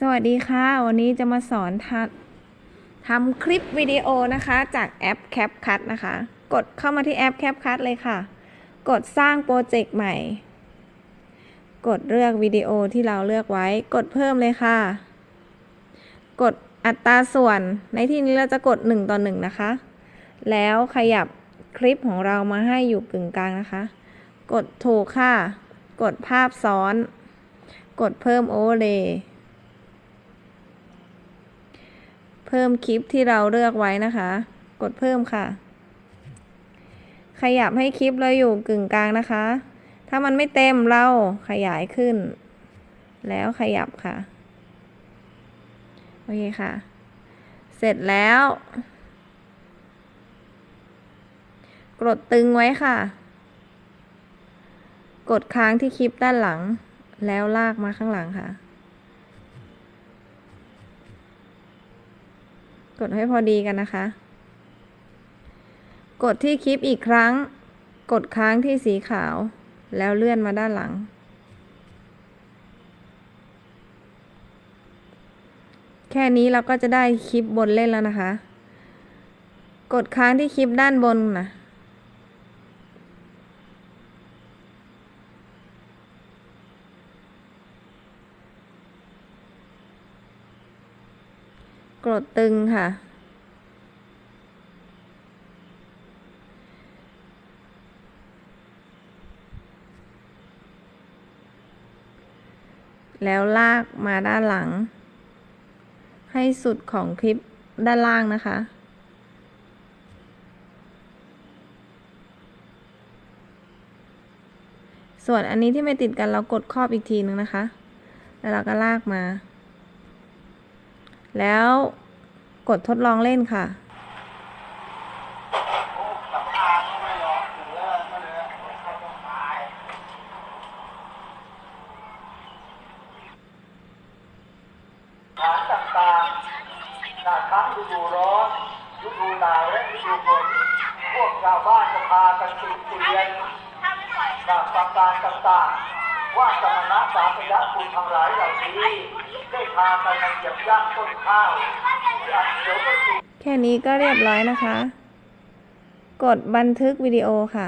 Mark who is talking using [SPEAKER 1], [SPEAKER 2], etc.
[SPEAKER 1] สวัสดีค่ะ วันนี้จะมาสอนทำทำคลิปวิดีโอนะคะ จากแอป CapCut นะคะ กดเข้ามาที่แอป CapCut เลยค่ะ กดสร้างโปรเจกต์ใหม่ กดเลือกวิดีโอที่เราเลือกไว้ กดเพิ่มเลยค่ะ กดอัตราส่วน ในที่นี้เราจะกด 1 ต่อ 1 นะคะ แล้วขยับคลิปของเรามาให้อยู่กึ่งกลางนะคะ กดถูกค่ะ กดภาพซ้อน กดเพิ่มโอเวอร์เลย์เพิ่มคลิปที่เราเลือกไว้นะคะ กดเพิ่มค่ะ ขยับให้คลิปเราอยู่กึ่งกลางนะคะ ถ้ามันไม่เต็มเราขยายขึ้น แล้วขยับค่ะ โอเคค่ะ เสร็จแล้ว กดตึงไว้ค่ะ กดค้างที่คลิปด้านหลัง แล้วลากมาข้างหลังค่ะ กดให้พอดีกันนะคะ กดที่คลิปอีกครั้ง กดค้างที่สีขาว แล้วเลื่อนมาด้านหลัง แค่นี้เราก็จะได้คลิปบนเล่นแล้วนะคะ กดค้างที่คลิปด้านบนนะ กดตึงค่ะ แล้วลากมาด้านหลัง ให้สุดของคลิปด้านล่างนะคะส่วนอันนี้ที่ไม่ติดกันเรากดครอบอีกทีนึงนะคะ แล้วเราก็ลากมา แล้วกดทดลองเล่นค่ะ
[SPEAKER 2] ฐานต่างๆจากทั้งฤดูร้อนฤดูหนาวและฤดูฝนพวกชาวบ้านจะพากันสืบเรียนจากประการต่างๆ ว่าสมณะสาธยะคุณทั้งหลายเหล่านี้ได้พากันมาเหยียบย่ำต้นข้าวอันเขียวก็สุก
[SPEAKER 1] แค่นี้ก็เรียบร้อยนะคะ กดบันทึกวิดีโอค่ะ